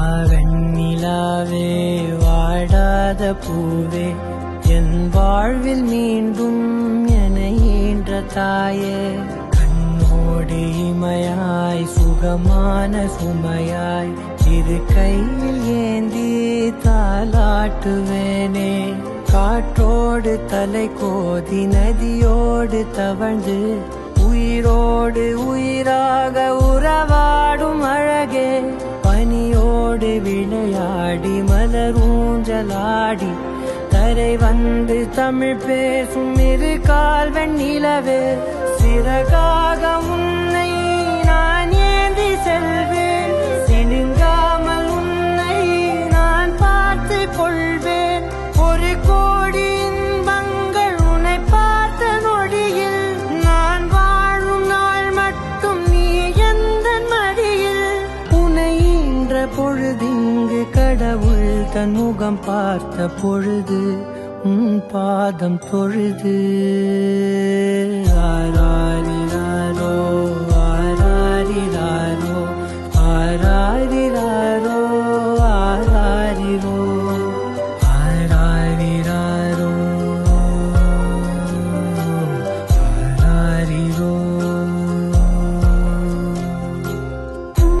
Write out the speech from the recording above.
ஆரண்ணிலாவே வாடாத பூவே என் வாழ்வில் மீண்டும் என ஈன்ற தாயே. கண்ணோடு இமையாய் சுகமான சுமையாய் இது கையில் ஏந்தி தாலாட்டுவேனே காற்றோடு தலை கோதி நதியோடு தவழ்ந்து உயிரோடு உயிராக உறவாடும் அழகே. பனியோடு விளையாடி மலரூஞ்சலாடி கரை வந்து தமிழ் பேசும் இரு கால் நிலவே சிறகாக பொழுதிங்கு கடவுள் தன் முகம் பார்த்த பொழுது உன் பாதம் தொழுது.